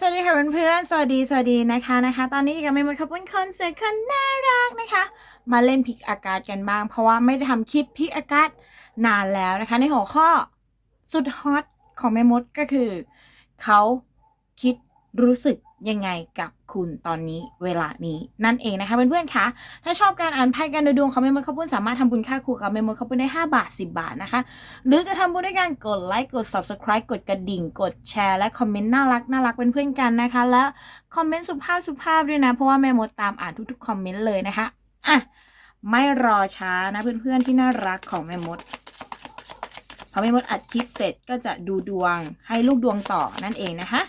สวัสดีค่ะเพื่อนๆ สวัสดี สวัสดีนะคะนะคะ ตอนนี้กับเมย์มาขับวนคอนเสิร์ตคนน่ารักนะคะ มาเล่นพิกอากาศกันบ้าง เพราะว่าไม่ได้ทำคลิปพิกอากาศนานแล้วนะคะ ในหัวข้อสุดฮอตของแม่มดก็คือ เขาคิดรู้สึก ยังไงกับคุณตอนนี้เวลานี้นั่นเองนะคะเพื่อนๆคะถ้าชอบการอ่านไพ่การดูดวงของเมมดข้าวปุ้นสามารถทำบุญค่าครูกับเมมดข้าวปุ้นได้ 5 บาท 10 บาทนะคะ หรือจะทำบุญด้วยการกดไลค์กด subscribe กดกระดิ่ง กดแชร์และคอมเมนต์น่ารักน่ารักเป็นเพื่อนกันนะคะ และคอมเมนต์สุภาพสุภาพด้วยนะ เพราะว่าแม่มดตามอ่านทุกๆคอมเมนต์เลยนะคะอะไม่รอช้านะเพื่อนๆที่น่ารักของแม่มดพอแม่มดอัดคลิปเสร็จก็จะดูดวงให้ลูกดวงต่อนั่นเองนะคะ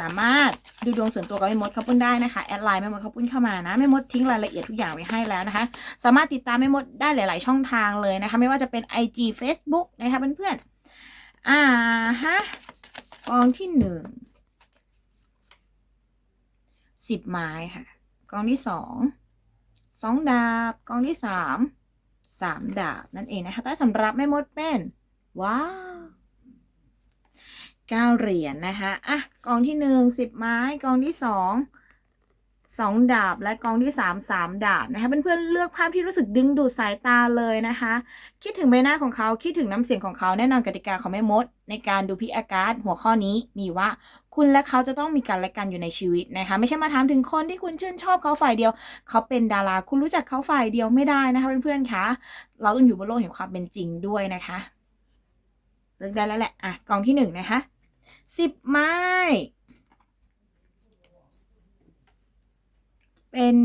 สามารถดูดวงส่วนตัวกับแม่มดข้าวปุ้นได้นะคะแอดไลน์แม่มดข้าวปุ้นเข้ามานะแม่มดทิ้งรายละเอียดทุกอย่างไว้ให้แล้วนะคะ สามารถติดตามแม่มดได้หลาย ๆ ช่องทางเลยนะคะ ไม่ว่าจะเป็น IG Facebook นะคะเพื่อนๆอ่าฮะกองที่หนึ่งสิบไม้ค่ะกองที่สองสองดาบกองที่สามสามดาบนั่นเองนะคะแต่สำหรับแม่มดเป็นว้าว เก้าเหรียญนะคะ อะ กองที่หนึ่งสิบไม้ กองที่สองสองดาบ และกองที่สามสามดาบนะคะ เพื่อนๆเลือกภาพที่รู้สึกดึงดูดสายตาเลยนะคะ คิดถึงใบหน้าของเขา คิดถึงน้ำเสียงของเขา แน่นอนกติกาของแม่มด ในการดูพิอากาศหัวข้อนี้มีว่าคุณและเขาจะต้องมีกันและกันอยู่ในชีวิตนะคะ ไม่ใช่มาถามถึงคนที่คุณชื่นชอบเขาฝ่ายเดียว เขาเป็นดาราคุณรู้จักเขาฝ่ายเดียวไม่ได้นะคะเพื่อนๆคะ เราต้องอยู่บนโลกแห่งความเป็นจริงด้วยนะคะเลือกได้แล้วแหละ อะ กองที่หนึ่งนะคะ สิบไม้ เป็น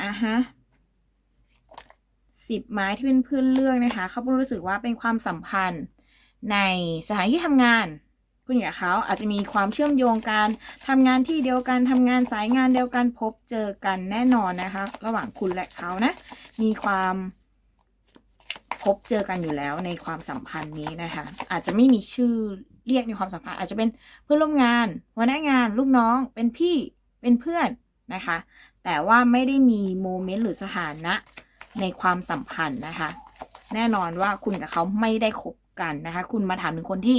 อะฮะสิบไม้ที่เป็นเพื่อนเลือกนะคะ เขารู้สึกว่าเป็นความสัมพันธ์ในสถานที่ทำงานคุณกับเขาอาจจะมีความเชื่อมโยงกันทำงานที่เดียวกันทำงานสายงานเดียวกันพบเจอกันแน่นอนนะคะ ระหว่างคุณและเขานะ มีความพบเจอกันอยู่แล้วในความสัมพันธ์นี้นะคะ อาจจะไม่มีชื่อ เรียกในความสัมพันธ์อาจจะเป็นเพื่อนร่วมงานหัวหน้างานลูกน้องเป็นพี่เป็นเพื่อนนะคะ แต่ว่าไม่ได้มีโมเมนต์หรือสถานะในความสัมพันธ์นะคะ แน่นอนว่าคุณกับเขาไม่ได้คบกันนะคะ คุณมาถามถึงคนที่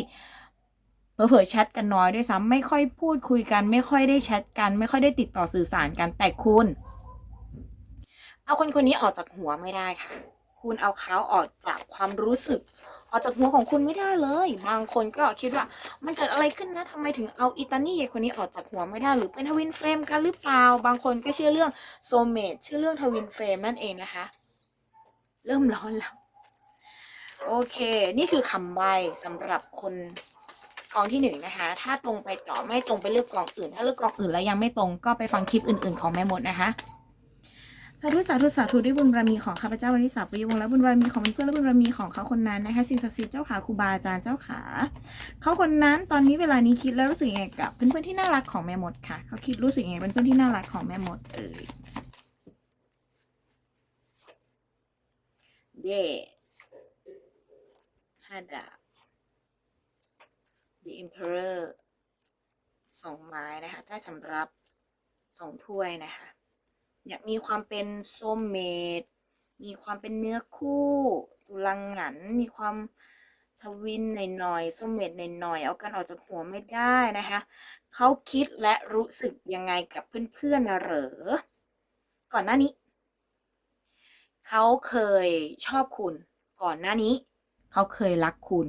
เผลอๆแชทกันน้อยด้วยซ้ำไม่ค่อยพูดคุยกัน ไม่ค่อยได้แชทกัน ไม่ค่อยได้ติดต่อสื่อสารกันแต่คุณ เอาคนคนนี้ออกจากหัวไม่ได้ค่ะ คุณเอาเขาออกจากความรู้สึก ออกจากหัวของคุณไม่ได้เลย บางคนก็คิดว่า มันเกิดอะไรขึ้นนะทำไมถึงเอาอิตานี่คนนี้ออกจากหัวไม่ได้ หรือเป็นทวินเฟรมกันหรือเปล่า บางคนก็เชื่อเรื่องโซเมตเชื่อเรื่องทวินเฟรมนั่นเองนะคะ เริ่มร้อนแล้ว โอเค นี่คือคำใบสำหรับคนกองที่หนึ่งนะคะ ถ้าตรงไปต่อไม่ตรงไปเลือกกองอื่น ถ้าเลือกกองอื่นแล้วยังไม่ตรงก็ไปฟังคลิปอื่น ๆ ของแม่มดนะคะ สาธุสาธุสาธุด้วยบุญบารมีของข้าพเจ้าวันนี้สาปยวงและบุญบารมีของเพื่อนและบุญบารมีของเขาคนนั้นนะคะสิ่งศักดิ์สิทธิ์เจ้าขาครูบาอาจารย์เจ้าขาเขาคนนั้นตอนนี้เวลานี้คิดแล้วรู้สึกยังไงกับเพื่อนๆที่น่ารักของแม่มดค่ะเขาคิดรู้สึกยังไงเป็นเพื่อนที่น่ารักของแม่มดเอ่ยเย่ห้าดาบ The Emperor สองไม้นะคะถ้าสำหรับสองถ้วยนะคะ อยากมีความเป็นโซมเมดมีความเป็นเนื้อคู่ตุลังหัน มีความทวินหน่อยๆโซมเมดหน่อยๆเอากันออกจากหัวไม่ได้นะคะเขาคิดและรู้สึกยังไงกับเพื่อนๆนะเหรอ ก่อนหน้านี้ เขาเคยชอบคุณ ก่อนหน้านี้ เขาเคยรักคุณ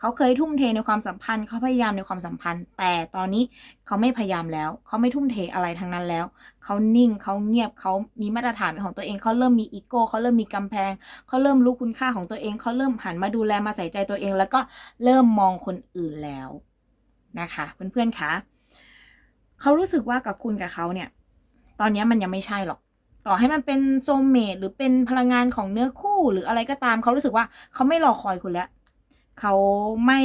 เขาเคยทุ่มเทในความสัมพันธ์ เขาพยายามในความสัมพันธ์ แต่ตอนนี้เขาไม่พยายามแล้ว เขาไม่ทุ่มเทอะไรทั้งนั้นแล้ว เขานิ่งเขาเงียบเขามีมาตรฐานของตัวเอง เขาเริ่มมีอีโก้เขาเริ่มมีกำแพง เขาเริ่มรู้คุณค่าของตัวเอง เขาเริ่มหันมาดูแลมาใส่ใจตัวเอง แล้วก็เริ่มมองคนอื่นแล้วนะคะเพื่อนๆคะเขารู้สึกว่ากับคุณกับเขาเนี่ย ตอนนี้มันยังไม่ใช่หรอกต่อให้มันเป็นโซมเมดหรือเป็นพลังงานของเนื้อคู่หรืออะไรก็ตามเขารู้สึกว่าเขาไม่รอคอยคุณแล้ว เขาไม่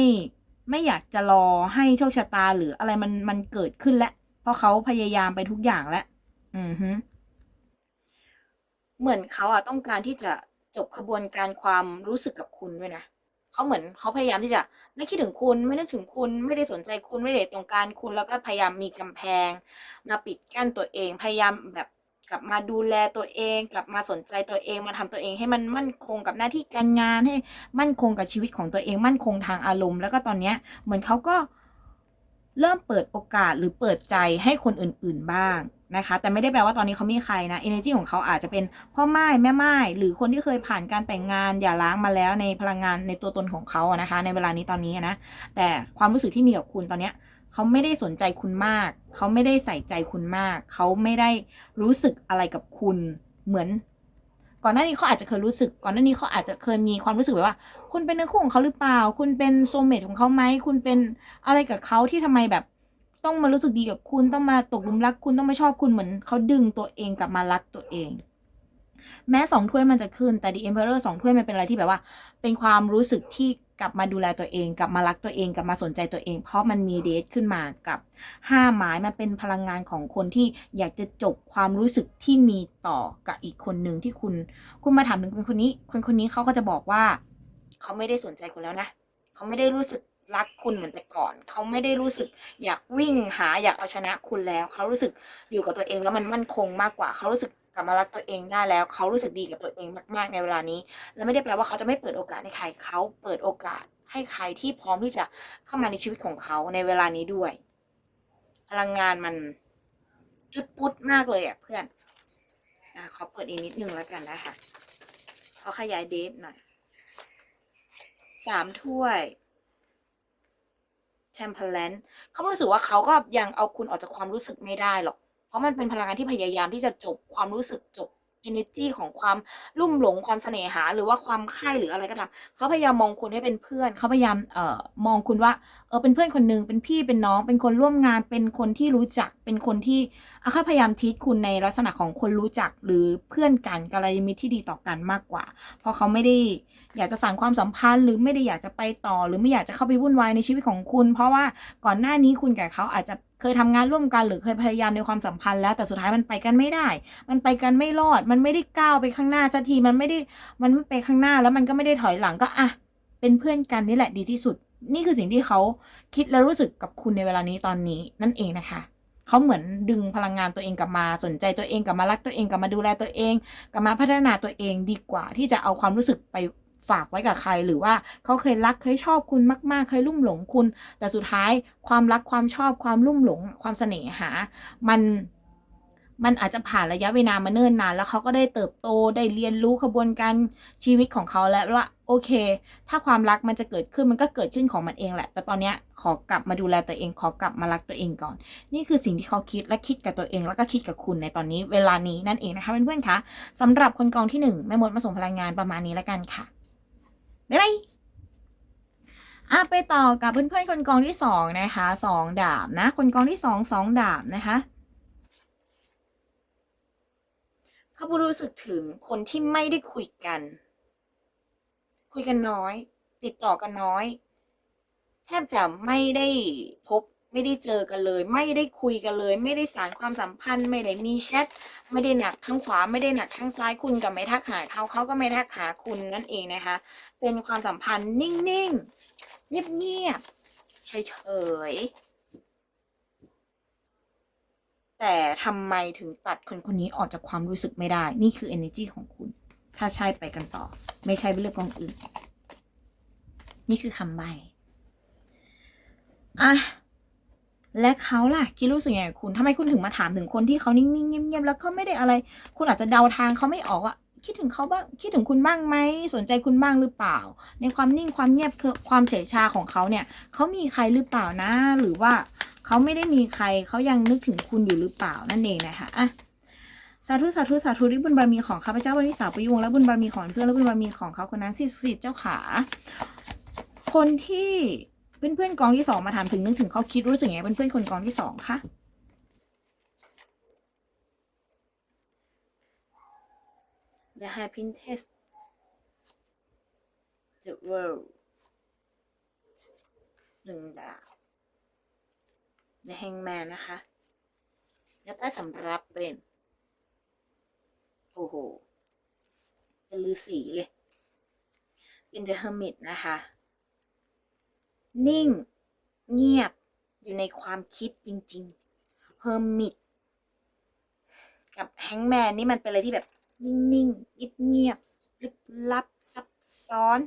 ไม่อยากจะรอให้โชคชะตาหรืออะไรมันมันเกิดขึ้นแล้วเพราะเขาพยายามไปทุกอย่างแล้วอือฮึเหมือนเขาอะต้องการที่จะจบขบวนการความรู้สึกกับคุณด้วยนะเขาเหมือนเขาพยายามที่จะ ไม่คิดถึงคุณไม่นึกถึงคุณไม่ได้สนใจคุณไม่ได้ต้องการคุณแล้วก็พยายามมีกำแพงมาปิดกั้นตัวเอง พยายามแบบ กลับมาดูแลตัวเอง กลับมาสนใจตัวเองมาทำตัวเองให้มันมั่นคงกับหน้าที่การงานให้ มั่นคงกับชีวิตของตัวเองมั่นคงทางอารมณ์ แล้วก็ตอนเนี้ยเหมือนเขาก็เริ่มเปิดโอกาสหรือเปิดใจให้คนอื่น ๆบ้างนะคะ แต่ไม่ได้แปลว่าตอนนี้เขามีใครนะ energy ของเขาอาจจะเป็นพ่อไม้แม่ไม้หรือคนที่เคยผ่านการแต่งงานอย่าล้างมาแล้วในพลังงานในตัวตนของเขาอะนะคะ ในเวลานี้ตอนนี้นะ แต่ความรู้สึกที่มีกับคุณตอนเนี้ย เขาไม่ได้สนใจคุณมาก เขาไม่ได้ใส่ใจคุณมาก เขาไม่ได้รู้สึกอะไรกับคุณเหมือน ก่อนหน้านี้เขาอาจจะเคยรู้สึก ก่อนหน้านี้เขาอาจจะเคยมีความรู้สึกแบบว่า คุณเป็นเนื้อคู่ของเขาหรือเปล่า คุณเป็นโซเมทของเขาไหม คุณเป็นอะไรกับเขาที่ทำไมแบบ ต้องมารู้สึกดีกับคุณ ต้องมาตกหลุมรักคุณ ต้องมาชอบคุณเหมือนเขาดึงตัวเองกลับมารักตัวเองแม้สองถ้วยมันจะขึ้นแต่ The Emperor สองถ้วยมันเป็นอะไรที่แบบว่า เป็นความรู้สึกที่ กลับมาดูแลตัวเอง กลับมารักตัวเองกลับมาสนใจตัวเอง เพราะมันมีเดทขึ้นมากับห้าไม้มันเป็นพลังงานของคนที่อยากจะจบความรู้สึกที่มีต่อกับอีกคนหนึ่งที่คุณ คุณมาถามถึงคนคนนี้ คนคนนี้เขาก็จะบอกว่า เขาไม่ได้สนใจคุณแล้วนะเขาไม่ได้รู้สึกรักคุณเหมือนแต่ก่อน เขาไม่ได้รู้สึกอยากวิ่งหาอยากเอาชนะคุณแล้ว เขารู้สึกอยู่กับตัวเองแล้วมันมั่นคงมากกว่า เขารู้สึก กลับมารักตัวเองได้แล้ว เขารู้สึกดีกับตัวเองมากๆในเวลานี้ และไม่ได้แปลว่าเขาจะไม่เปิดโอกาสให้ใครเขาเปิดโอกาสให้ใครที่พร้อมที่จะเข้ามาในชีวิตของเขาในเวลานี้ด้วย พลังงานมันจุดพุดมากเลยอะเพื่อนอะขอเปิดอีกนิดนึงแล้วกันนะคะเขาขยายเดทหน่อยสามถ้วยแชมเปญนเขารู้สึกว่าเขาก็ยังเอาคุณออกจากความรู้สึกไม่ได้หรอก ราะมันเป็นพลังงานที่พยายามที่จะจบความรู้สึกจบ energy ของความลุ่มหลงความเสน่หา หรือว่าความค่ายหรืออะไรก็ตามเขาพยายามมองคุณให้เป็นเพื่อนเขาพยายามเอ่อมองคุณว่าเออเป็นเพื่อนคนหนึ่งเป็นพี่เป็นน้อง เป็นคนร่วมงานเป็นคนที่รู้จักเป็นคนที่เขาพยายามทีคุณในลักษณะของคนรู้จักหรือเพื่อนกันกัลยาณมิตรที่ดีต่อกันมากกว่า เพราะเขาไม่ได้อยากจะสานความสัมพันธ์ หรือไม่ได้อยากจะไปต่อ หรือไม่อยากจะเข้าไปวุ่นวายในชีวิตของคุณ เพราะว่าก่อนหน้านี้คุณกับเขาอาจจะ เคยทำงานร่วมกันหรือเคยพยายามในความสัมพันธ์แล้วแต่สุดท้ายมันไปกันไม่ได้ มันไปกันไม่รอด มันไม่ได้ก้าวไปข้างหน้าสักทีมันไม่ได้มันไม่ไปข้างหน้าแล้วมันก็ไม่ได้ถอยหลังก็อะเป็นเพื่อนกันนี่แหละดีที่สุด นี่คือสิ่งที่เขาคิดและรู้สึกกับคุณในเวลานี้ตอนนี้นั่นเองนะคะเขาเหมือนดึงพลังงานตัวเองกลับมาสนใจตัวเองกลับมารักตัวเองกลับมาดูแลตัวเองกลับมาพัฒนาตัวเองดีกว่าที่จะเอาความรู้สึกไป ฝากไว้กับใคร หรือว่าเขาเคยรักเคยชอบคุณมาก ๆ เคยลุ่มหลงคุณ แต่สุดท้ายความรักความชอบความลุ่มหลง ความเสน่หา มันมันอาจจะผ่านระยะเวลามาเนิ่นนาน แล้วเขาก็ได้เติบโตได้เรียนรู้ขบวนการชีวิตของเขาแล้วว่าโอเค ถ้าความรักมันจะเกิดขึ้นมันก็เกิดขึ้นของมันเองแหละ แต่ตอนนี้ขอกลับมาดูแลตัวเองขอกลับมารักตัวเองก่อน นี่คือสิ่งที่เขาคิดและคิดกับตัวเอง แล้วก็คิดกับคุณในตอนนี้เวลานี้นั่นเองนะคะเพื่อนๆคะสำหรับคนกองที่หนึ่งแม่มดมาส่งพลังงานประมาณนี้แล้วกันค่ะ บ๊ายบายอะไปต่อกับเพื่อนๆคนกองที่สองนะคะสองดาบนะ คนกองที่สองสองดาบนะคะเขารู้สึกถึงคนที่ไม่ได้คุยกัน คุยกันน้อย ติดต่อกันน้อย แทบจะไม่ได้พบ ไม่ได้เจอกันเลย ไม่ได้คุยกันเลย ไม่ได้สารความสัมพันธ์ ไม่ได้มีแชทไม่ได้หนักทั้งขวาไม่ได้หนักทั้งซ้ายคุณกับไม่ทักหาเขาเขาก็ไม่ทักหาคุณนั่นเองนะคะ เป็นความสัมพันธ์นิ่งๆ เงียบๆเฉยๆแต่ทำไมถึงตัดคนคนนี้ออกจากความรู้สึกไม่ได้ นี่คือ energy ของคุณ ถ้าใช่ไปกันต่อ ไม่ใช่เป็นเรื่องของอื่น นี่คือคำใบอะ และเขาล่ะคิดรู้สึกยังไงคุณทำไมคุณถึงมาถามถึงคนที่เขานิ่งๆเงียบๆแล้วเขาไม่ได้อะไร คุณอาจจะเดาทางเขาไม่ออกว่าคิดถึงเขาบ้างคิดถึงคุณบ้างไหมสนใจคุณบ้างหรือเปล่า ในความนิ่งความเงียบคือความเฉยชาของเขาเนี่ยเขามีใครหรือเปล่านะ หรือว่าเขาไม่ได้มีใครเขายังนึกถึงคุณอยู่หรือเปล่านั่นเองนะคะอะสาธุสาธุสาธุด้วยบุญบารมีของข้าพเจ้าวันที่สาวประยุงและบุญบารมีของเพื่อนและบุญบารมีของเขาคนนั้นสิสิทธิเจ้าขา คนที่ เพื่อนเพื่อนกองที่สองมาถามถึงนึกถึงเขาคิดรู้สึกไงเพื่อนเพื่อนคนกองที่สองคะ The happiness the world หนึ่งดาว The hangman นะคะแล้วใต้สำรับเป็น โอ้โหเป็นฤาษีเลย เป็น The Hermit นะคะ นิ่ง เงียบอยู่ในความคิดจริงๆ Hermit กับ Hangman นี่มันเป็นอะไรที่แบบ นิ่งๆเงียบๆลึกลับซับซ้อน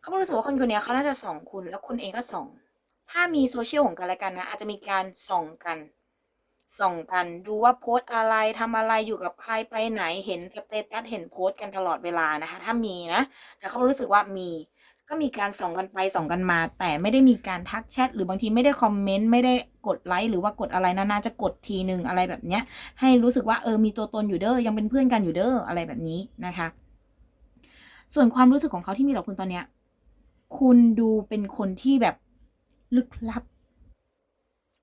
เขารู้สึกว่าคนคนนี้เขาน่าจะส่องคุณ แล้วคุณเองก็ส่อง ถ้ามีโซเชียลของกันและกันนะ อาจจะมีการส่องกัน ส่องกันดูว่าโพสอะไรทำอะไรอยู่กับใครไปไหนเห็นสเตตัสเห็นโพสกันตลอดเวลานะคะ ถ้ามีนะ แต่เขารู้สึกว่ามี ก็มีการส่องกันไปส่องกันมา แต่ไม่ได้มีการทักแชทหรือบางทีไม่ได้คอมเมนต์ไม่ได้กดไลค์หรือว่ากดอะไรนาๆจะกดทีหนึ่งอะไรแบบเนี้ย ให้รู้สึกว่าเออมีตัวตนอยู่เด้อยังเป็นเพื่อนกันอยู่เด้ออะไรแบบนี้นะคะ ส่วนความรู้สึกของเขาที่มีต่อคุณตอนเนี้ย คุณดูเป็นคนที่แบบลึกลับ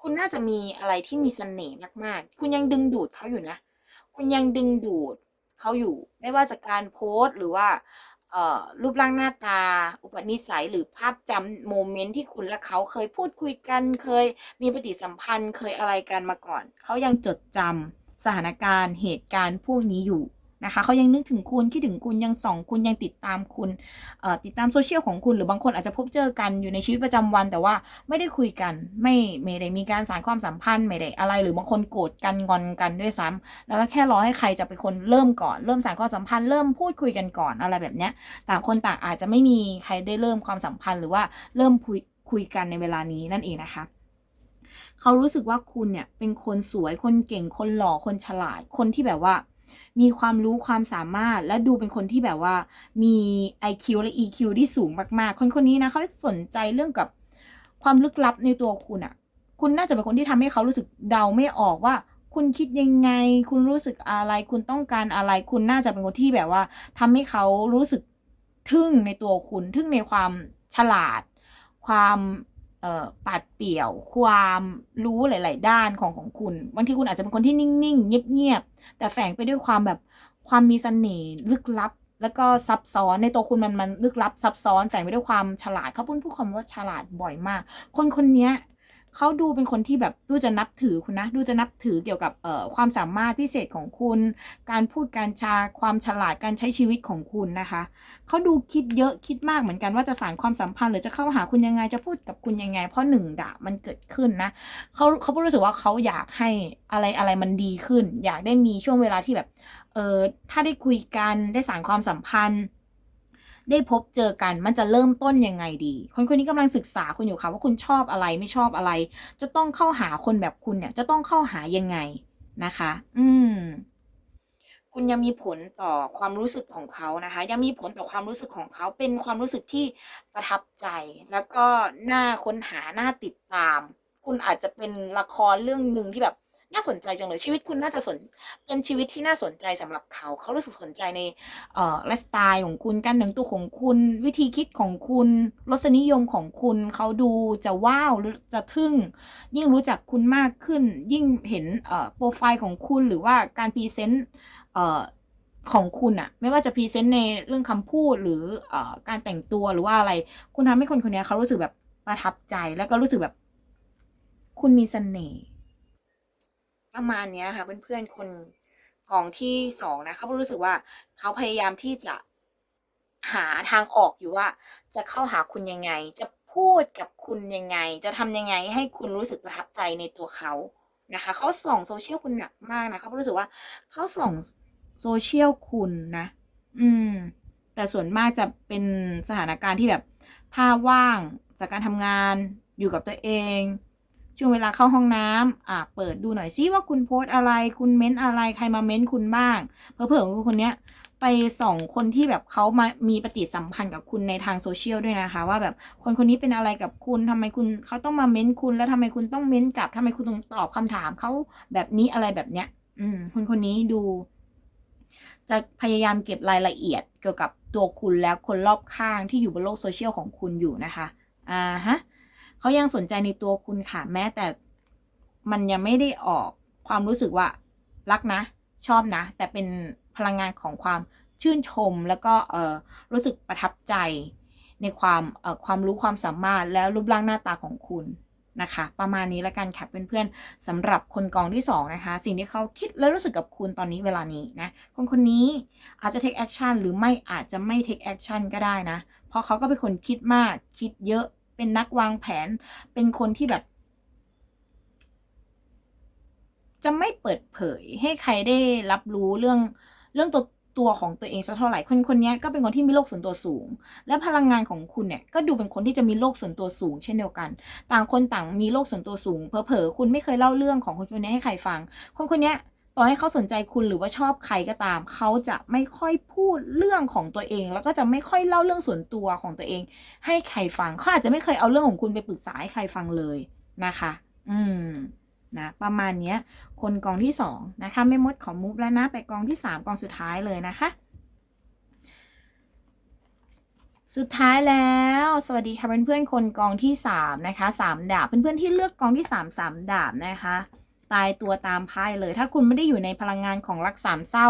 คุณน่าจะมีอะไรที่มีเสน่ห์มากๆ คุณยังดึงดูดเขาอยู่นะ คุณยังดึงดูดเขาอยู่ ไม่ว่าจากการโพสต์หรือว่า รูปร่างหน้าตา อุปนิสัยหรือภาพจำโมเมนต์ที่คุณและเขาเคยพูดคุยกัน เคยมีปฏิสัมพันธ์ เคยอะไรกันมาก่อน เขายังจดจำสถานการณ์เหตุการณ์พวกนี้อยู่ นะคะเขายังนึกถึงคุณคิดถึงคุณยังส่องคุณยังติดตามคุณเอ่อติดตามโซเชียลของคุณหรือบางคนอาจจะพบเจอกันอยู่ในชีวิตประจำวัน แต่ว่าไม่ได้คุยกัน ไม่ไม่ได้มีการสานความสัมพันธ์ไม่ได้อะไร หรือบางคนโกรธกันงอนกันด้วยซ้ำแล้วก็แค่รอให้ใครจะเป็นคนเริ่มก่อนเริ่มสานความสัมพันธ์เริ่มพูดคุยกันก่อนอะไรแบบเนี้ยต่างคนต่างอาจจะไม่มีใครได้เริ่มความสัมพันธ์ หรือว่าเริ่มคุยคุยกันในเวลานี้นั่นเองนะคะเขารู้สึกว่าคุณเนี่ยเป็นคนสวยคนเก่งคนหล่อคนฉลาดคนที่แบบว่า มีความรู้ความสามารถและดูเป็นคนที่แบบว่ามี IQ และ EQ ที่สูงมากๆ คนคนนี้นะเขาสนใจเรื่องกับความลึกลับในตัวคุณอะ่ะคุณน่าจะเป็นคนที่ทำให้เขารู้สึกเดาไม่ออกว่า คุณคิดยังไง คุณรู้สึกอะไร คุณต้องการอะไร คุณน่าจะเป็นคนที่แบบว่าทำให้เขารู้สึกทึ่งในตัวคุณ ทึ่งในความฉลาด ความ ปัดเปี่ยวความรู้หลาย ๆ ด้านของของคุณ บางทีคุณอาจจะเป็นคนที่นิ่ง ๆ เงียบ ๆ แต่แฝงไปด้วยความแบบความมีเสน่ห์ลึกลับ แล้วก็ซับซ้อนในตัวคุณมันมันลึกลับซับซ้อนแฝงไปด้วยความฉลาดเขาพูดพูดคำว่าฉลาดบ่อยมาก คนคนนี้ เขาดูเป็นคนที่แบบดูจะนับถือคุณนะ ดูจะนับถือเกี่ยวกับเอ่อความสามารถพิเศษของคุณ การพูดการจาความฉลาดการใช้ชีวิตของคุณนะคะเขาดูคิดเยอะคิดมากเหมือนกันว่าจะสานความสัมพันธ์หรือจะเข้าหาคุณยังไงจะพูดกับคุณยังไง เพราะหนึ่งด่ามันเกิดขึ้นนะเขาเขารู้สึกว่าเขาอยากให้อะไรอะไรมันดีขึ้น อยากได้มีช่วงเวลาที่แบบเออถ้าได้คุยกันได้สานความสัมพันธ์ ได้พบเจอกันมันจะเริ่มต้นยังไงดี คนคนนี้กำลังศึกษาคุณอยู่ค่ะว่าคุณชอบอะไรไม่ชอบอะไร จะต้องเข้าหาคนแบบคุณเนี่ยจะต้องเข้าหายังไงนะคะ อืมคุณยังมีผลต่อความรู้สึกของเขานะคะ ยังมีผลต่อความรู้สึกของเขาเป็นความรู้สึกที่ประทับใจ แล้วก็น่าค้นหาน่าติดตาม คุณอาจจะเป็นละครเรื่องหนึ่งที่แบบ น่าสนใจจังเลยชีวิตคุณน่าจะสนเป็นชีวิตที่น่าสนใจสำหรับเขา เขารู้สึกสนใจในเอ่อไลฟ์สไตล์ของคุณการแต่งตัวของคุณ วิธีคิดของคุณรสนิยมของคุณ เขาดูจะว้าวหรือจะทึ่ง ยิ่งรู้จักคุณมากขึ้น ยิ่งเห็นเอ่อโปรไฟล์ของคุณหรือว่าการพรีเซนต์เอ่อของคุณอะไม่ว่าจะพรีเซนต์ในเรื่องคำพูดหรือเอ่อการแต่งตัวหรือว่าอะไร คุณทำให้คนคนนี้เขารู้สึกแบบประทับใจแล้วก็รู้สึกแบบ คุณมีเสน่ห์ ประมาณเนี้ยค่ะเพื่อนๆคนกองที่สองนะเขารู้สึกว่าเขาพยายามที่จะหาทางออกอยู่ว่า จะเข้าหาคุณยังไง จะพูดกับคุณยังไง จะทำยังไงให้คุณรู้สึกประทับใจในตัวเขานะคะเขาส่องโซเชียลคุณหนักมากนะเขารู้สึกว่าเขาส่องโซเชียลคุณนะ อืม แต่ส่วนมากจะเป็นสถานการณ์ที่แบบ ถ้าว่างจากการทำงานอยู่กับตัวเอง ช่วงเวลาเข้าห้องน้ำอะเปิดดูหน่อยซิว่าคุณโพสอะไร คุณเม้นอะไร ใครมาเม้นคุณบ้าง เพอเพอๆคนเนี้ยไปส่องคนที่แบบเขามามีปฏิสัมพันธ์กับคุณในทางโซเชียลด้วยนะคะ ว่าแบบคนคนนี้เป็นอะไรกับคุณทำไมคุณเขาต้องมาเม้นคุณ แล้วทำไมคุณต้องเม้นกลับทำไมคุณต้องตอบคำถามเขาแบบนี้อะไรแบบเนี้ย อืม คนคนนี้ดู จะพยายามเก็บรายละเอียดเกี่ยวกับตัวคุณและคนรอบข้างที่อยู่บนโลกโซเชียลของคุณอยู่นะคะ อ่าฮะ เขายังสนใจในตัวคุณค่ะ แม้แต่มันยังไม่ได้ออกความรู้สึกว่ารักนะ ชอบนะ แต่เป็นพลังงานของความชื่นชม แล้วก็เออรู้สึกประทับใจในความเอ่อความรู้ความสามารถและรูปร่างหน้าตาของคุณนะคะ ประมาณนี้ล้วกันค่ะเพื่อนๆสำหรับคนกองที่สองนะคะ สิ่งที่เขาคิดและรู้สึกกับคุณตอนนี้เวลานี้นะ คนคนนี้อาจจะ take action หรือไม่อาจจะไม่ take action ก็ได้นะ เพราะเขาก็เป็นคนคิดมากคิดเยอะ เป็นนักวางแผน เป็นคนที่แบบ จะไม่เปิดเผยให้ใครได้รับรู้เรื่องเรื่องตัวตัวของตัวเองสักเท่าไหร่คนคนนี้ก็เป็นคนที่มีโลกส่วนตัวสูง และพลังงานของคุณเนี่ยก็ดูเป็นคนที่จะมีโลกส่วนตัวสูง เช่นเดียวกัน ต่างคนต่างมีโลกส่วนตัวสูงเผลอคุณไม่เคยเล่าเรื่องของคนคนนี้ให้ใครฟัง คนคนนี้ ต่อให้เขาสนใจคุณหรือว่าชอบใครก็ตาม เขาจะไม่ค่อยพูดเรื่องของตัวเอง แล้วก็จะไม่ค่อยเล่าเรื่องส่วนตัวของตัวเอง ให้ใครฟังเขาอาจจะไม่เคยเอาเรื่องของคุณไปปรึกษาให้ใครฟังเลยนะคะ อืมนะประมาณเนี้ย คนกองที่สองนะคะไม่มดขอมูฟแล้วนะ ไปกองที่สามกองสุดท้ายเลยนะคะ สุดท้ายแล้ว สวัสดีค่ะเพื่อนๆคนกองที่สามนะคะสามดาบเพื่อนๆที่เลือกกองที่สามสามดาบนะคะ ตายตัวตามไพ่เลย ถ้าคุณไม่ได้อยู่ในพลังงานของรักสามเศร้า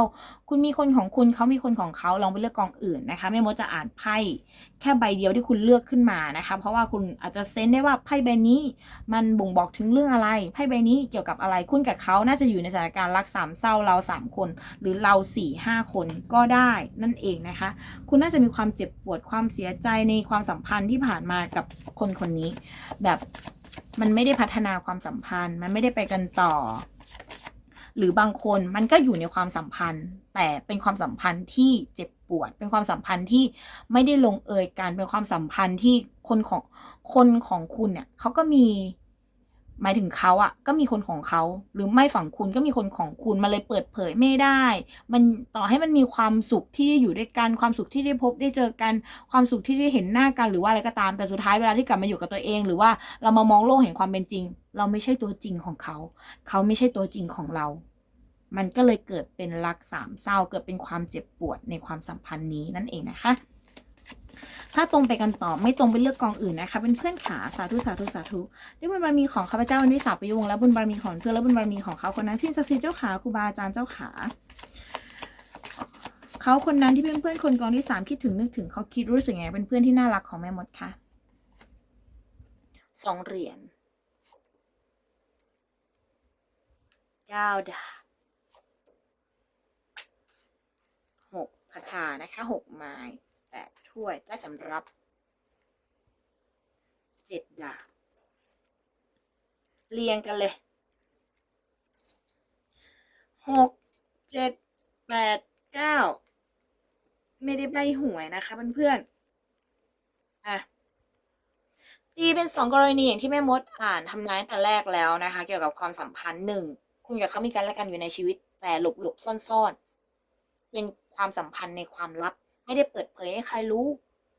คุณมีคนของคุณเขามีคนของเขาลองไปเลือกกองอื่นนะคะแม่มดจะอ่านไพ่แค่ใบเดียวที่คุณเลือกขึ้นมานะคะ เพราะว่าคุณอาจจะเซนได้ว่าไพ่ใบนี้ มันบ่งบอกถึงเรื่องอะไรไพ่ใบนี้เกี่ยวกับอะไรคุณกับเขาน่าจะอยู่ในสถานการณ์รักสามเศร้าเราสามคน หรือเราสี่ห้าคนก็ได้นั่นเองนะคะ คุณน่าจะมีความเจ็บปวดความเสียใจในความสัมพันธ์ที่ผ่านมากับคนคนนี้ แบบ มันไม่ได้พัฒนาความสัมพันธ์ มันไม่ได้ไปกันต่อ หรือบางคนมันก็อยู่ในความสัมพันธ์ แต่เป็นความสัมพันธ์ที่เจ็บปวด เป็นความสัมพันธ์ที่ไม่ได้ลงเอยกันเป็นความสัมพันธ์ที่คนของคนของคุณเนี่ยเขาก็มี หมายถึงเขาอะก็มีคนของเขา หรือไม่ฝั่งคุณก็มีคนของคุณมาเลยเปิดเผยไม่ได้ มันต่อให้มันมีความสุขที่ได้อยู่ด้วยกันความสุขที่ได้พบได้เจอกันความสุขที่ได้เห็นหน้ากันหรือว่าอะไรก็ตามแต่สุดท้ายเวลาที่กลับมาอยู่กับตัวเอง หรือว่าเรามามองโลกเห็นความเป็นจริง เราไม่ใช่ตัวจริงของเขา เขาไม่ใช่ตัวจริงของเรา มันก็เลยเกิดเป็นรักสามเศร้าเกิดเป็นความเจ็บปวดในความสัมพันธ์นี้นั่นเองนะคะ ถ้าตรงไปกันต่อไม่ตรงไปเลือกกองอื่นนะคะ เป็นเพื่อนขาสาธุสาธุสาธุด้วยบุญบารมีของข้าพเจ้าวันวิสาปยวงและบุญบารมีของเพื่อนและบุญบารมีของเขาคนนั้นสิ้นศักดิ์ศรีเจ้าขาครูบาอาจารย์เจ้าขาเขาคนนั้นที่เป็นเพื่อนคนกองที่สามคิดถึงนึกถึงเขาคิดรู้สึกไงเป็นเพื่อนที่น่ารักของแม่มดค่ะสองเหรียญเก้าดาหกคาถานะคะหกไม้ แปดถ้วยและสำรับเจ็ดดาบเรียงกันเลยหกเจ็ดแปดเก้าไม่ได้ใบหวยนะคะเพื่อนๆอะตีเป็นสองกรณีอย่างที่แม่มดอ่านทำนายแต่แรกแล้วนะคะ เกี่ยวกับความสัมพันธ์หนึ่งคุณกับเขามีกันและกันอยู่ในชีวิต แต่หลบหลบซ่อนซ่อนๆเป็นความสัมพันธ์ในความลับ ไม่ได้เปิดเผยให้ใครรู้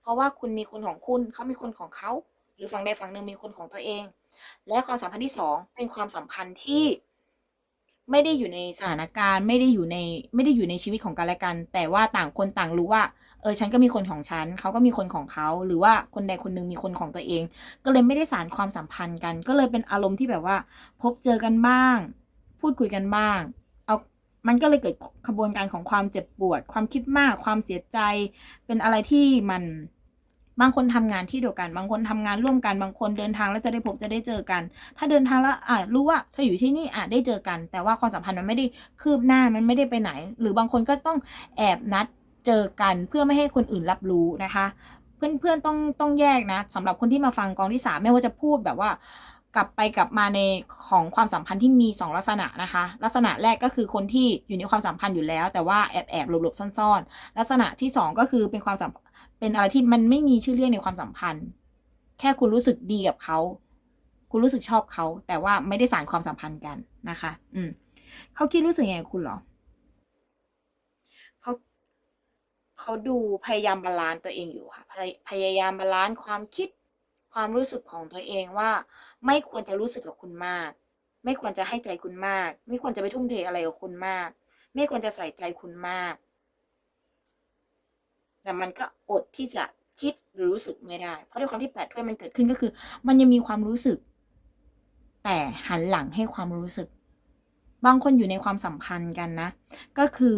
เพราะว่าคุณมีคนของคุณเขามีคนของเขา หรือฝั่งใดฝั่งหนึ่งมีคนของตัวเอง และความสัมพันธ์ที่สองเป็นความสัมพันธ์ที่ไม่ได้อยู่ในสถานการณ์ไม่ได้อยู่ในไม่ได้อยู่ในชีวิตของกันและกัน แต่ว่าต่างคนต่างรู้ว่าเออฉันก็มีคนของฉันเขาก็มีคนของเขา หรือว่าคนใดคนหนึ่งมีคนของตัวเอง ก็เลยไม่ได้สารความสัมพันธ์กัน ก็เลยเป็นอารมณ์ที่แบบว่า พบเจอกันบ้าง พูดคุยกันบ้าง มันก็เลยเกิดขบวนการของความเจ็บปวด ความคิดมากความเสียใจ เป็นอะไรที่มันบางคนทำงานที่เดียวกัน บางคนทำงานร่วมกัน บางคนเดินทางแล้วจะได้พบจะได้เจอกัน ถ้าเดินทางแล้วอะรู้ว่าเธออยู่ที่นี่อะได้เจอกัน แต่ว่าความสัมพันธ์มันไม่ได้คืบหน้ามันไม่ได้ไปไหน หรือบางคนก็ต้องแอบนัดเจอกันเพื่อไม่ให้คนอื่นรับรู้นะคะ เพื่อนๆต้องต้องแยกนะสำหรับคนที่มาฟังกองที่สามไม่ว่าจะพูดแบบว่า กลับไปกลับมาในของความสัมพันธ์ที่มีสองลักษณะนะคะ ลักษณะแรกก็คือคนที่อยู่ในความสัมพันธ์อยู่แล้ว แต่ว่าแอบแอบหลบหลบซ่อนๆ ลักษณะที่สองก็คือเป็นความสัมเป็นอะไรที่มันไม่มีชื่อเรียกในความสัมพันธ์ แค่คุณรู้สึกดีกับเขา คุณรู้สึกชอบเขา แต่ว่าไม่ได้สานความสัมพันธ์กันนะคะ อืมเขาคิดรู้สึกยังไงคุณเหรอเขาเขาดูพยายามบาลานซ์ตัวเองอยู่ค่ะ พยพยายามบาลานซ์ความคิด ความรู้สึกของตัวเองว่า ไม่ควรจะรู้สึกกับคุณมาก ไม่ควรจะให้ใจคุณมาก ไม่ควรจะไปทุ่มเทอะไรกับคุณมาก ไม่ควรจะใส่ใจคุณมาก แต่มันก็อดที่จะคิดหรือรู้สึกไม่ได้ เพราะด้วยความที่แปดถ้วยมันเกิดขึ้นก็คือ มันยังมีความรู้สึก แต่หันหลังให้ความรู้สึก บางคนอยู่ในความสัมพันธ์กันนะ ก็คือ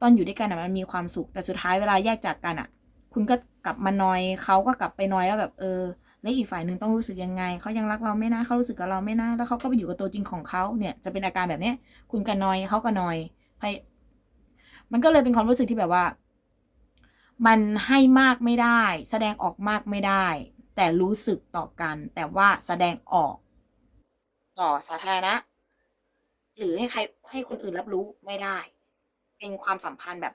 ตอนอยู่ด้วยกันอะมันมีความสุข แต่สุดท้ายเวลาแยกจากกันอะ คุณก็กลับมานอยเขาก็กลับไปนอยว่าแบบเออ แล้วอีกฝ่ายหนึ่งต้องรู้สึกยังไง เขายังรักเราไม่นะเขารู้สึกกับเราไม่นะแล้วเขาก็ไปอยู่กับตัวจริงของเขาเนี่ยจะเป็นอาการแบบเนี้ยคุณก็นนอยเขาก็นอยพยมันก็เลยเป็นความรู้สึกที่แบบว่า มันให้มากไม่ได้ แสดงออกมากไม่ได้ แต่รู้สึกต่อกัน แต่ว่าแสดงออกต่อสาธารณะหรือให้ใครให้คนอื่นรับรู้ไม่ได้ เป็นความสัมพันธ์แบบ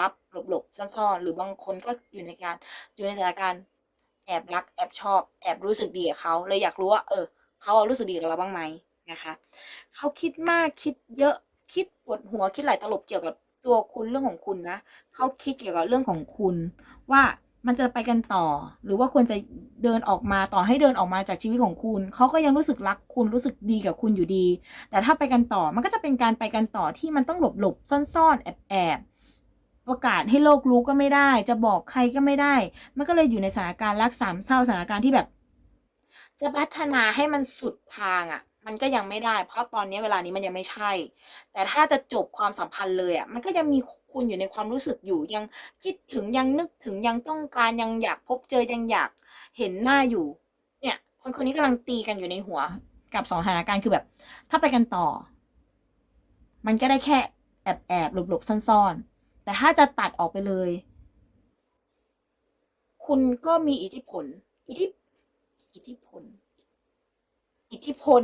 ลับๆหลบๆซ่อนๆหรือบางคนก็อยู่ในการอยู่ในสถานการณ์ แอบรักแอบชอบแอบรู้สึกดีกับเขาเลยอยากรู้ว่า เออเขารู้สึกดีกับเราบ้างไหมนะคะเขาคิดมากคิดเยอะคิดปวดหัวคิดหลายตลบเกี่ยวกับตัวคุณเรื่องของคุณนะเขาคิดเกี่ยวกับเรื่องของคุณ ว่ามันจะไปกันต่อ หรือว่าควรจะเดินออกมาต่อให้เดินออกมาจากชีวิตของคุณเขาก็ยังรู้สึกรักคุณรู้สึกดีกับคุณอยู่ดี แต่ถ้าไปกันต่อมันก็จะเป็นการไปกันต่อที่มันต้องหลบหลบๆซ่อนๆแอบแอบๆ ประกาศให้โลกรู้ก็ไม่ได้ จะบอกใครก็ไม่ได้ มันก็เลยอยู่ในสถานการณ์รักสามเศร้าสถานการณ์ที่แบบ จะพัฒนาให้มันสุดทางอะ่ะ มันก็ยังไม่ได้ เพราะตอนนี้เวลานี้มันยังไม่ใช่ แต่ถ้าจะจบความสัมพันธ์เลยอะ่ะ มันก็ยังมีคุณอยู่ในความรู้สึกอยู่ยังคิดถึงยังนึกถึงยังต้องการยังอยากพบเจอยังอยากเห็นหน้าอยู่ เนี่ยคนคนนี้กำลังตีกันอยู่ในหัวกับสองสถานการณ์คือแบบ ถ้าไปกันต่อ มันก็ได้แค่แอบแอบหลบหลบๆซ่อนๆ แต่ถ้าจะตัดออกไปเลย คุณก็มีอิทธิพล อิทธิอิทธิพล อิทธิพล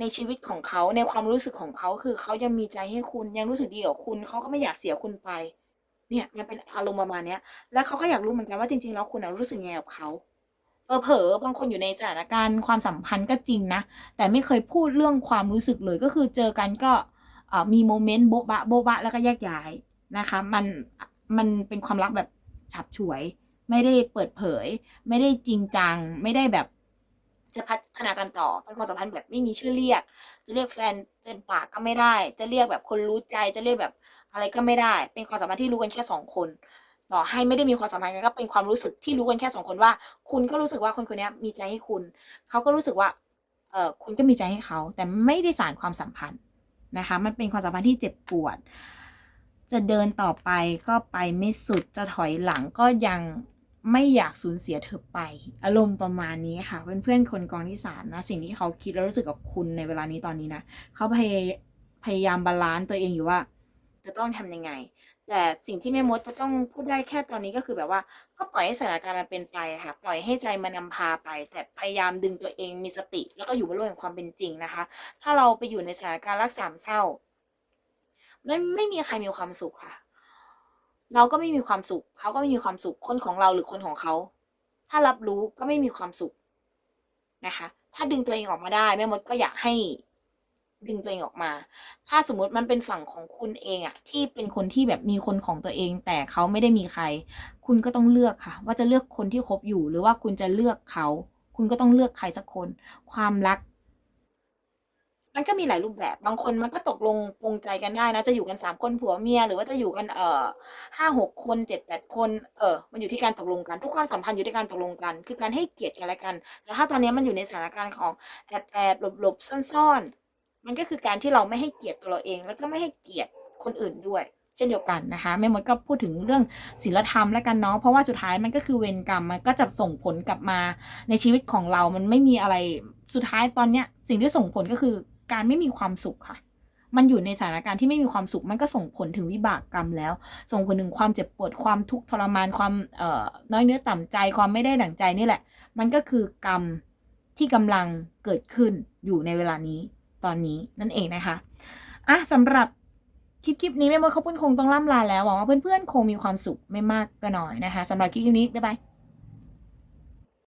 ในชีวิตของเขาในความรู้สึกของเขาคือเขายังมีใจให้คุณยังรู้สึกดีกับคุณเขาก็ไม่อยากเสียคุณไป เนี่ยมันเป็นอารมณ์ประมาณเนี้ย แล้วเขาก็อยากรู้เหมือนกันว่าจริงๆแล้วคุณรู้สึกไงกับเขาเออเผลอบางคนอยู่ในสถานการณ์ความสัมพันธ์ก็จริงนะ แต่ไม่เคยพูดเรื่องความรู้สึกเลยก็คือเจอกันก็มีโมเมนต์โบ๊ะบะโบ๊ะบะแล้วก็แยกย้าย นะคะ มันมันเป็นความรักแบบฉับฉวย ไม่ได้เปิดเผย ไม่ได้จริงจัง ไม่ได้แบบจะพัฒนากันต่อเป็นความสัมพันธ์แบบไม่มีชื่อเรียก จะเรียกแฟนเต็มปากก็ไม่ได้ จะเรียกแบบคนรู้ใจ จะเรียกแบบอะไรก็ไม่ได้ เป็นความสัมพันธ์ที่รู้กันแค่สองคน ต่อให้ไม่ได้มีความสัมพันธ์กันก็เป็นความรู้สึกที่รู้กันแค่สองคนว่า คุณก็รู้สึกว่าคนคนนี้มีใจให้คุณ เขาก็รู้สึกว่า เออคุณก็มีใจให้เขา แต่ไม่ได้สานความสัมพันธ์นะคะ มันเป็นความสัมพันธ์ที่เจ็บปวด จะเดินต่อไปก็ไปไม่สุดจะถอยหลังก็ยังไม่อยากสูญเสียเธอไป อารมณ์ประมาณนี้ค่ะ เพื่อนๆคนกองที่สามนะสิ่งที่เขาคิดแล้วรู้สึกกับคุณในเวลานี้ตอนนี้นะเขาพยพยายามบาลานซ์ตัวเองอยู่ว่า จะต้องทำยังไง แต่สิ่งที่แม่มดจะต้องพูดได้แค่ตอนนี้ก็คือแบบว่า ก็ปล่อยให้สถานการณ์มันเป็นไปค่ะปล่อยให้ใจมันนำพาไป แต่พยายามดึงตัวเองมีสติ แล้วก็อยู่บนโลกแห่งความเป็นจริงนะคะ ถ้าเราไปอยู่ในสถานการณ์รักสามเศร้า ไมันไม่มีใครมีความสุขค่ะ เราก็ไม่มีความสุข เขาก็ไม่มีความสุข คนของเราหรือคนของเขา ถ้ารับรู้ก็ไม่มีความสุขนะคะ ถ้าดึงตัวเองออกมาได้แม่มดก็อยากให้ดึงตัวเองออกมา ถ้าสมมุติมันเป็นฝั่งของคุณเองอะที่เป็นคนที่แบบมีคนของตัวเอง แต่เขาไม่ได้มีใคร คุณก็ต้องเลือกค่ะ ว่าจะเลือกคนที่คบอยู่ หรือว่าคุณจะเลือกเขา คุณก็ต้องเลือกใครสักคน ความรัก มันก็มีหลายรูปแบบ บางคนมันก็ตกลงปรงใจกันได้นะ จะอยู่กันสามคนผัวเมีย หรือว่าจะอยู่กันเอ่อห้าหกคนเจ็ดแปดคน เออ มันอยู่ที่การตกลงกัน ทุกความสัมพันธ์อยู่ที่การตกลงกัน คือการให้เกียรติกันและกัน แต่ถ้าตอนนี้มันอยู่ในสถานการณ์ของแอบแอบหลบหลบซ่อนซ่อนมันก็คือการที่เราไม่ให้เกียรติตัวเราเอง แล้วก็ไม่ให้เกียรติคนอื่นด้วย เช่นเดียวกันนะคะแม่มดก็พูดถึงเรื่องศีลธรรมแล้วกันเนาะเพราะว่าสุดท้ายมันก็คือเวรกรรมมันก็จะส่งผลกลับมาในชีวิตของเรา มันไม่มีอะไรสุดท้ายตอนเนี้ยสิ่งที่ส่งผลก็คือ การไม่มีความสุขค่ะ มันอยู่ในสถานการณ์ที่ไม่มีความสุข มันก็ส่งผลถึงวิบากกรรมแล้ว ส่งผลถึงความเจ็บปวด ความทุกข์ทรมาน ความเอ่อน้อยเนื้อต่ำใจ ความไม่ได้ดั่งใจนี่แหละ มันก็คือกรรมที่กำลังเกิดขึ้นอยู่ในเวลานี้ตอนนี้นั่นเองนะคะอะสำหรับคลิปคลิปนี้แม่มดเขาปุ้นคงต้องล่ำลาแล้วหวังว่าเพื่อนๆคงมีความสุขไม่มากก็น้อยนะคะสำหรับคลิปนี้บ๊ายบาย